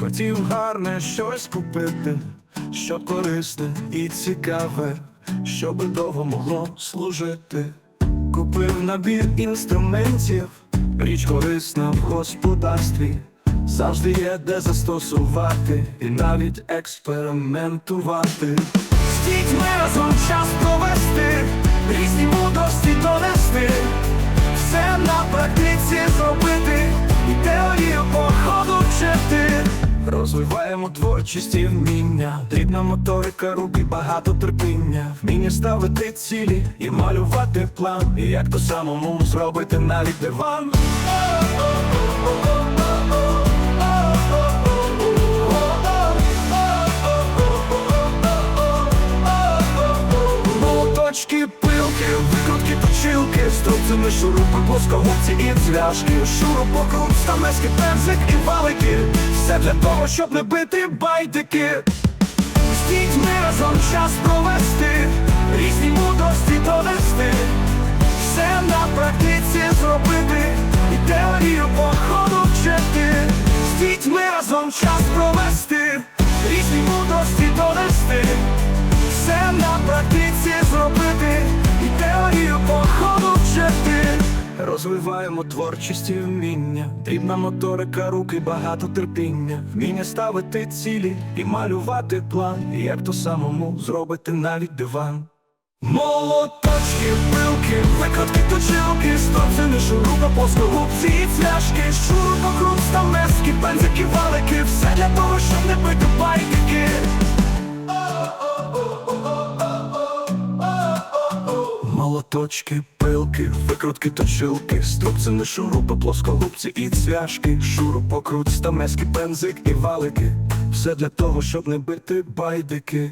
Хотів гарне щось купити, що корисне і цікаве, щоб довго могло служити. Купив набір інструментів, річ корисна в господарстві. Завжди є де застосувати і навіть експериментувати. З Розвиваємо творчість і вміння, дрібна моторика, рук і багато терпіння, вміння ставити цілі і малювати план, і як то самому зробити навіть диван. Молоточки, пилки, викрутки, точилки, струбцями шурупи, плоскогубці і цвяшки, шурупокрут, стамеський пензик і валики. Для того, щоб не бити байдики. З дітьми разом час провести, різні мудрості донести, все на практиці зробити, і теорію походу вчити. З дітьми разом час провести, різні мудрості донести, Розвиваємо творчість і вміння, дрібна моторика, руки, багато терпіння, вміння ставити цілі і малювати план, і як то самому зробити навіть диван. Молоточки, пилки, викрутки, точилки, стовцини, шуруба, плоскогубці і цвяшки, шурупокрут, Молоточки, пилки, викрутки, точилки, струбцини, шурупи, плоскогубці і цвяшки, шурупокрут, стамески, бензик і валики. Все для того, щоб не бити байдики.